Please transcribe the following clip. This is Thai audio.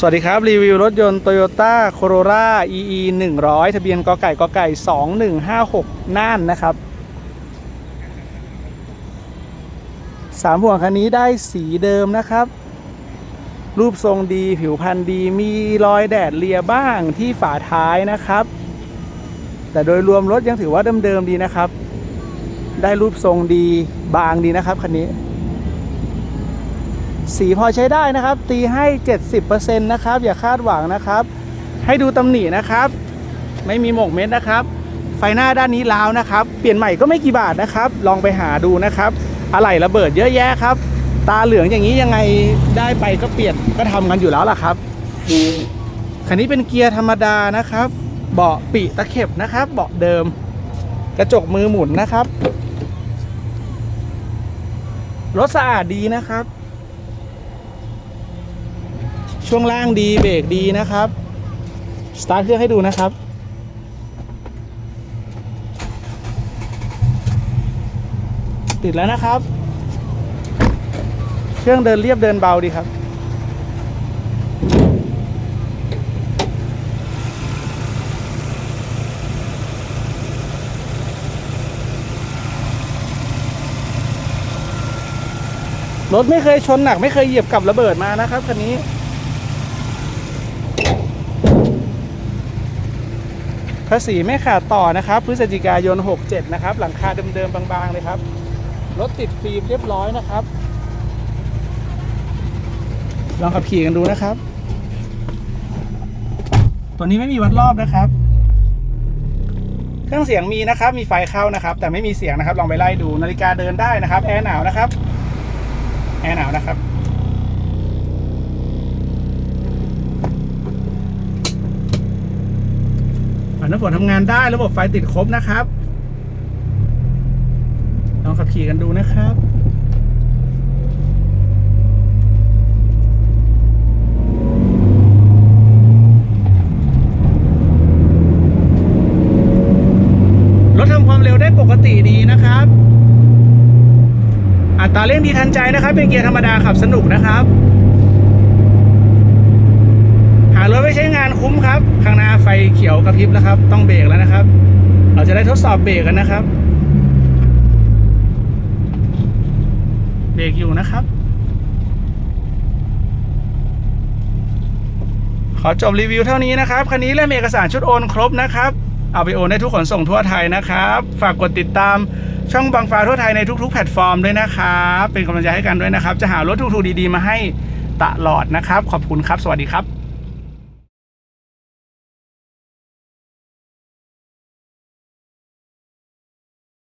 สวัสดีครับ รีวิวรถยนต์ Toyota Corolla EE 100 ทะเบียนกไก่กไก่ 2156 น่านนะครับสามห่วงคันนี้ได้สีเดิมนะครับ รูปทรงดีผิวพรรณดีมีรอยแดดเลียบ้างที่ฝาท้ายนะครับ แต่โดยรวมรถยังถือว่าเดิมๆดีนะครับ ได้รูปทรงดีบางดีนะครับคันนี้ สีพอใช้ได้นะครับ ตีให้ 70%นะครับ อย่าคาดหวังนะครับ ให้ดูตำหนินะครับ ไม่มีหมกเม็ดนะครับ ไฟหน้าด้านนี้ล้าวนะครับ เปลี่ยนใหม่ก็ไม่กี่บาทนะครับ ลองไปหาดูนะครับอะไหล่ระเบิดเยอะแยะครับ ตาเหลืองอย่างนี้ยังไงได้ไปก็เปลี่ยนก็ทำกันอยู่แล้วล่ะครับคันนี้เป็นเกียร์ธรรมดานะครับ เบาะปีตะเข็บนะครับ เบาะเดิม กระจกมือหมุนนะครับรถสะอาดดีนะครับ ช่วงล่างดีเบรกดีนะครับ สตาร์ทเครื่องให้ดูนะครับ ติดแล้วนะครับ เครื่องเดินเรียบเดินเบาดีครับรถไม่เคยชนหนักไม่เคยเหยียบกับระเบิดมานะครับคันนี้ ภาษีไม่ขาดต่อนะครับพฤศจิกายน 67 นะครับ หลังคาเดิมๆบางๆเลยครับ รถติดฟิล์มเรียบร้อยนะครับ ลองขับขี่กันดูนะครับ ตัวนี้ไม่มีวัดรอบนะครับ เครื่องเสียงมีนะครับ มีไฟเข้านะครับ แต่ไม่มีเสียงนะครับ ลองไปไล่ดู นาฬิกาเดินได้นะครับ แอร์หนาวนะครับ แอร์หนาวนะครับ ฝา น้ำฝนทำงานได้ระบบไฟติดครบนะครับ ลองขับขี่กันดูนะครับรถทำความเร็วได้ปกติดีนะครับ อัตราเร่งดีทันใจนะครับ เป็นเกียร์ธรรมดาขับสนุกนะครับ หารถไม่ใช้งานคุ้มครับ เขียวกระพริบแล้วครับ ต้องเบรกแล้วนะครับ เราจะได้ทดสอบเบรกกันนะครับ เบรกอยู่นะครับ ขอจบรีวิวเท่านี้นะครับ คันนี้เล่มเอกสารชุดโอนครบนะครับ เอาไปโอนได้ทุกขนส่งทั่วไทยนะครับ ฝากกดติดตามช่องบางฟ้าทั่วไทยในทุกๆ แพลตฟอร์มด้วยนะครับ เป็นกำลังใจให้กันด้วยนะครับ จะหารถถูกๆดีๆ มาให้ตลอดนะครับ ขอบคุณครับ สวัสดีครับ